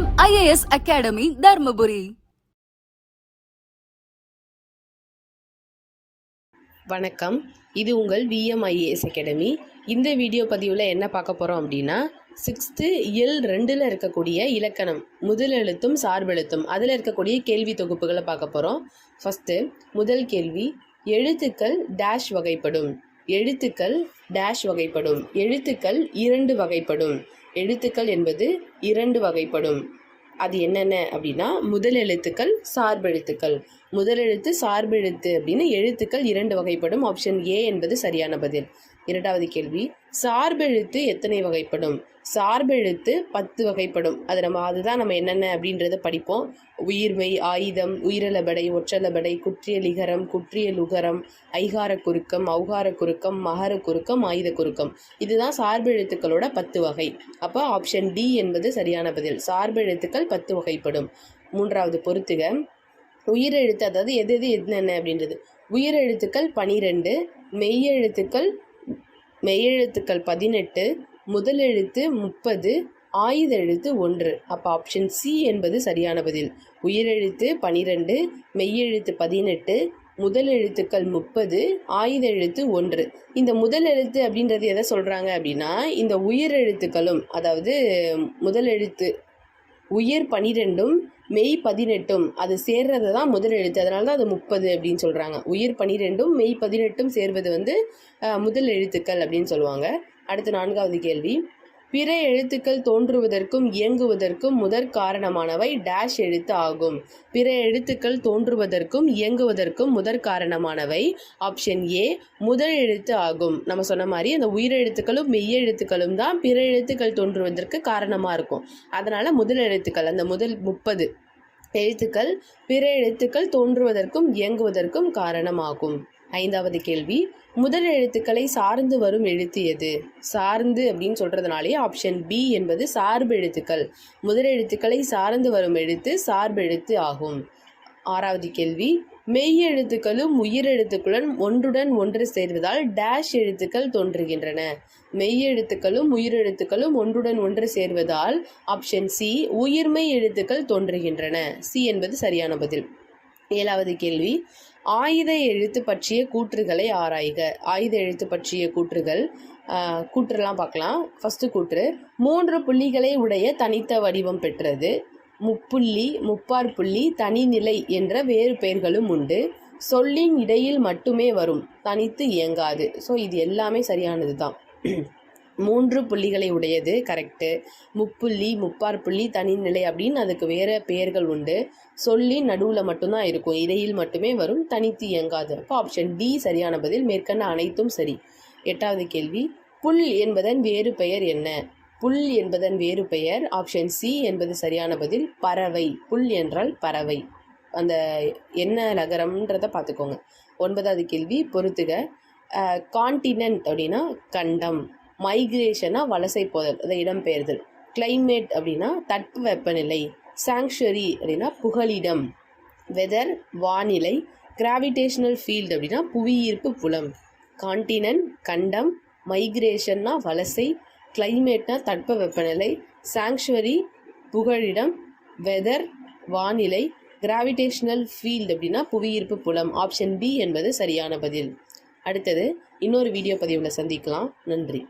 வணக்கம் IAS academy Dharmapuri. வணக்கம். இது உங்கள் விஎம்ஐஏஎஸ் அகாடமி இந்த வீடியோ பதிவில் என்ன பார்க்க போகிறோம் அப்படின்னா சிக்ஸ்த்து இயல் ரெண்டில் இருக்கக்கூடிய இலக்கணம் முதல் எழுத்தும் சார்பெழுத்தும் அதில் இருக்கக்கூடிய கேள்வி தொகுப்புகளை பார்க்க போகிறோம் ஃபஸ்ட்டு முதல் கேள்வி எழுத்துக்கள் டேஷ் வகைப்படும். எழுத்துக்கள் டேஷ் வகைப்படும். எழுத்துக்கள் இரண்டு வகைப்படும். எழுத்துக்கள் என்பது இரண்டு வகைப்படும். அது என்னென்ன அப்படின்னா முதல் எழுத்துக்கள் சார்பெழுத்துக்கள் முதல் எழுத்து சார்பெழுத்து அப்படின்னு எழுத்துக்கள் இரண்டு வகைப்படும். ஆப்ஷன் ஏ என்பது சரியான பதில். இரண்டாவது கேள்வி சார்பெழுத்து எத்தனை வகைப்படும்? சார்பெழுத்து பத்து வகைப்படும். அது நம்ம அதுதான் நம்ம என்னென்ன அப்படின்றத படிப்போம். உயிர்மை ஆயுதம் உயிரலபடை ஒற்றலபடை குற்றியலிகரம் குற்றியலுகரம் ஐகார குறுக்கம் ஔகார குறுக்கம் மகர குறுக்கம் ஆயுத குறுக்கம். இதுதான் சார்பெழுத்துக்களோட பத்து வகை. அப்போ ஆப்ஷன் டி என்பது சரியான பதில். சார்பெழுத்துக்கள் பத்து வகைப்படும். மூன்றாவது பொறுத்துக. உயிரெழுத்து அதாவது எது எது என்னென்ன அப்படின்றது. உயிரெழுத்துக்கள் பனிரெண்டு மெய்யெழுத்துக்கள் மெய்யெழுத்துக்கள் பதினெட்டு முதல் எழுத்து முப்பது ஆயுத எழுத்து ஒன்று. அப்போ ஆப்ஷன் சி என்பது சரியான பதில். உயிரெழுத்து பனிரெண்டு மெய்யெழுத்து பதினெட்டு முதல் எழுத்துக்கள் முப்பது ஆயுத எழுத்து ஒன்று. இந்த முதல் எழுத்து அப்படின்றது எதை சொல்கிறாங்க அப்படின்னா இந்த உயிர் எழுத்துக்களும் அதாவது முதல் எழுத்து உயிர் பனிரெண்டும் மெய் பதினெட்டும் அது சேர்றது தான் முதல் எழுத்து. அதனால தான் அது முப்பது அப்படின்னு சொல்கிறாங்க உயிர் பனிரெண்டும் மெய் பதினெட்டும் சேர்வது வந்து முதல் எழுத்துக்கள் அப்படின்னு சொல்லுவாங்க. அடுத்து நான்காவது கேள்வி. பிற எழுத்துக்கள் தோன்றுவதற்கும் இயங்குவதற்கும் முதற் காரணமானவை டேஷ் எழுத்து ஆகும். பிற எழுத்துக்கள் தோன்றுவதற்கும் இயங்குவதற்கும் முதற் காரணமானவை ஆப்ஷன் ஏ முதல் எழுத்து ஆகும். நம்ம சொன்ன மாதிரி அந்த உயிரெழுத்துக்களும் மெய்யெழுத்துக்களும் தான் பிற எழுத்துக்கள் தோன்றுவதற்கு காரணமாக இருக்கும். அதனால் முதல் எழுத்துக்கள் அந்த முதல் முப்பது எழுத்துக்கள் பிற எழுத்துக்கள் தோன்றுவதற்கும் இயங்குவதற்கும் காரணமாகும். ஐந்தாவது கேள்வி முதல் எழுத்துக்களை சார்ந்து வரும் எழுத்து எது? சார்ந்து அப்படின்னு சொல்கிறதுனாலே ஆப்ஷன் பி என்பது சார்பு எழுத்துக்கள். முதல் எழுத்துக்களை சார்ந்து வரும் எழுத்து சார்பு எழுத்து ஆகும். ஆறாவது கேள்வி மெய் எழுத்துக்களும் உயிரெழுத்துக்களும் ஒன்றுடன் ஒன்று சேர்வதால் டேஷ் எழுத்துக்கள் தோன்றுகின்றன. மெய் எழுத்துக்களும் உயிரெழுத்துக்களும் ஒன்றுடன் ஒன்று சேர்வதால் ஆப்ஷன் சி உயிர்மை எழுத்துக்கள் தோன்றுகின்றன. சி என்பது சரியான பதில். ஏழாவது கேள்வி. ஆயுத எழுத்து பற்றிய கூற்றுகளை ஆராய்க. ஆயுத எழுத்து பற்றிய கூற்றுகள் கூற்றுலாம் பார்க்கலாம். ஃபஸ்ட்டு கூற்று மூன்று புள்ளிகளை உடைய தனித்த வடிவம் பெற்றது. முப்புள்ளி முப்பார் புள்ளி தனிநிலை என்ற வேறு பெயர்களும் உண்டு. சொல்லின் இடையில் மட்டுமே வரும் தனித்து இயங்காது. ஸோ இது எல்லாமே சரியானது தான் மூன்று புள்ளிகளை உடையது கரெக்டு முப்புள்ளி முப்பார் புள்ளி தனிநிலை அப்படின்னு அதுக்கு வேறு பெயர்கள் உண்டு. சொல்லி நடுவில் மட்டும்தான் இருக்கும் இடையில் மட்டுமே வரும் தனித்து இயங்காது. அப்போ ஆப்ஷன் டி சரியான பதில் மேற்கண்ட அனைத்தும் சரி. எட்டாவது கேள்வி புல் என்பதன் வேறு பெயர் என்ன? புல் என்பதன் வேறு பெயர் ஆப்ஷன் சி என்பது சரியான பதில் பறவை. புல் என்றால் பறவை. அந்த என்ன நகரம்ன்றதை பார்த்துக்கோங்க. ஒன்பதாவது கேள்வி பொறுத்துக. கான்டினென்ட் அப்படின்னா கண்டம். மைக்ரேஷனாக வலசை போதல் அதை இடம்பெயர்தல். கிளைமேட் அப்படின்னா தட்ப வெப்பநிலை சாங்ஷரி அப்படின்னா புகலிடம். வெதர் வானிலை கிராவிடேஷனல் ஃபீல்டு அப்படின்னா புவியீர்ப்பு புலம். கான்டினன்ட் கண்டம் மைக்ரேஷன்னா வலசை கிளைமேட்னா தட்ப வெப்பநிலை சாங்ஷுவரி புகழிடம் வெதர் வானிலை கிராவிடேஷனல் ஃபீல்டு அப்படின்னா புவியீர்ப்பு புலம். ஆப்ஷன் பி என்பது சரியான பதில். அடுத்தது இன்னொரு வீடியோ பதிவில் சந்திக்கலாம். நன்றி.